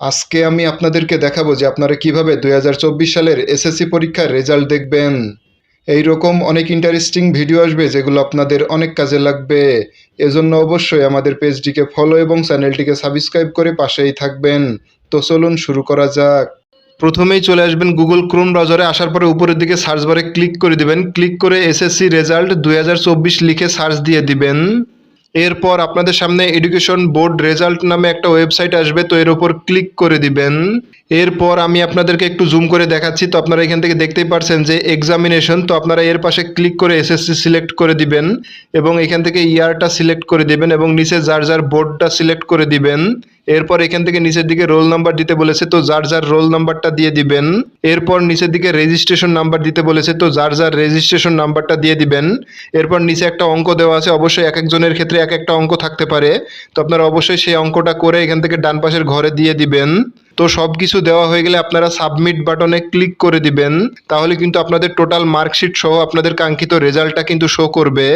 আজকে আমি আপনাদেরকে দেখাবো যে আপনারা কীভাবে দুই হাজার চব্বিশ সালের এসএসসি পরীক্ষার রেজাল্ট দেখবেন। এই রকম অনেক ইন্টারেস্টিং ভিডিও আসবে যেগুলো আপনাদের অনেক কাজে লাগবে। এজন্য অবশ্যই আমাদের পেজটিকে ফলো এবং চ্যানেলটিকে সাবস্ক্রাইব করে পাশেই থাকবেন। তো চলুন শুরু করা যাক। প্রথমেই চলে আসবেন গুগল ক্রোম ব্রাউজারে আসার পরে উপরের দিকে সার্চ বারে ক্লিক করে দিবেন। ক্লিক করে এসএসসি রেজাল্ট দুই হাজার চব্বিশ লিখে সার্চ দিয়ে দিবেন। এরপর আপনাদের সামনে এডুকেশন বোর্ড রেজাল্ট নামে একটা ওয়েবসাইট আসবে, তো এর উপর ক্লিক করে দিবেন। এরপর আমি আপনাদেরকে একটু জুম করে দেখাচ্ছি। তো আপনারা এখান থেকে দেখতেই পারছেন যে এক্সামিনেশন তো আপনারা এর পাশে ক্লিক করে এসএসসি সিলেক্ট করে দিবেন এবং এখান থেকে ইয়ারটা সিলেক্ট করে দিবেন এবং নিচে যার যার বোর্ডটা সিলেক্ট করে দিবেন। এরপর এখান থেকে নিচের দিকে রোল নাম্বার দিতে বলেছে, তো যার যার রোল নাম্বারটা দিয়ে দিবেন। এরপর নিচের দিকে রেজিস্ট্রেশন নাম্বার দিতে বলেছে, তো যার যার রেজিস্ট্রেশন নাম্বারটা দিয়ে দিবেন। এরপর নিচে একটা অঙ্ক দেওয়া আছে, অবশ্যই এক একজনের ক্ষেত্রে এক একটা অঙ্ক থাকতে পারে। তো আপনারা অবশ্যই সেই অঙ্কটা করে এখান থেকে ডান পাশের ঘরে দিয়ে দিবেন। তো সব কিছু দেওয়া হয়ে গেলে আপনারা সাবমিট বাটনে ক্লিক করে দিবেন, তাহলে কিন্তু আপনাদের টোটাল মার্কশিট সহ আপনাদের কাঙ্ক্ষিত রেজাল্টটা কিন্তু শো করবে।